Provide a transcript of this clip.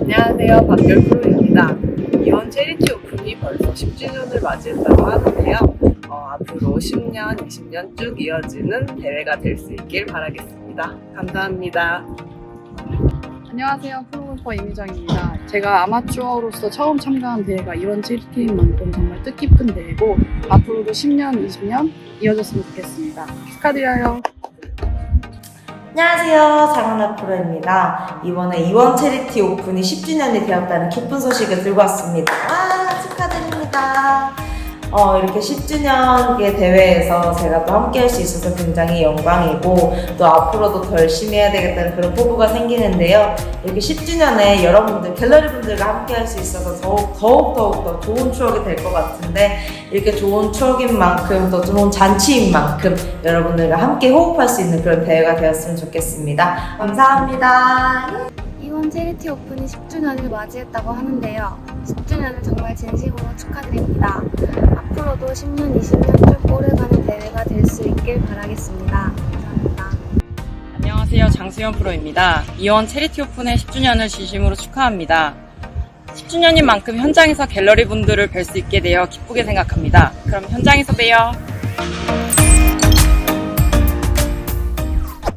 안녕하세요. 박결 프로입니다. 이번 체리티 오픈이 벌써 10주년을 맞이했다고 하는데요. 어, 앞으로 10년, 20년 쭉 이어지는 대회가 될 수 있길 바라겠습니다. 감사합니다. 안녕하세요. 프로골퍼 이미정입니다. 제가 아마추어로서 처음 참가한 대회가 이런 체리티인 만큼 정말 뜻깊은 대회고 앞으로도 10년, 20년 이어졌으면 좋겠습니다. 축하드려요. 안녕하세요. 장은아 프로입니다. 이번에 이원 체리티 오픈이 10주년이 되었다는 기쁜 소식을 들고 왔습니다. 와, 축하드립니다. 어, 이렇게 10주년의 대회에서 제가 또 함께 할 수 있어서 굉장히 영광이고 또 앞으로도 더 열심히 해야 되겠다는 그런 포부가 생기는데요. 이렇게 10주년에 여러분들, 갤러리 분들과 함께 할 수 있어서 더욱, 더욱, 더욱 더 좋은 추억이 될 것 같은데 이렇게 좋은 추억인 만큼 더 좋은 잔치인 만큼 여러분들과 함께 호흡할 수 있는 그런 대회가 되었으면 좋겠습니다. 감사합니다. 이번 체리티 오픈이 10주년을 맞이했다고 하는데요. 10주년을 정말 진심으로 축하드립니다. 앞으로도 10년, 20년 쭉 오래가는 대회가 될 수 있길 바라겠습니다. 감사합니다. 안녕하세요. 장수현 프로입니다. 이원 체리티 오픈의 10주년을 진심으로 축하합니다. 10주년인 만큼 현장에서 갤러리 분들을 뵐 수 있게 되어 기쁘게 생각합니다. 그럼 현장에서 봬요.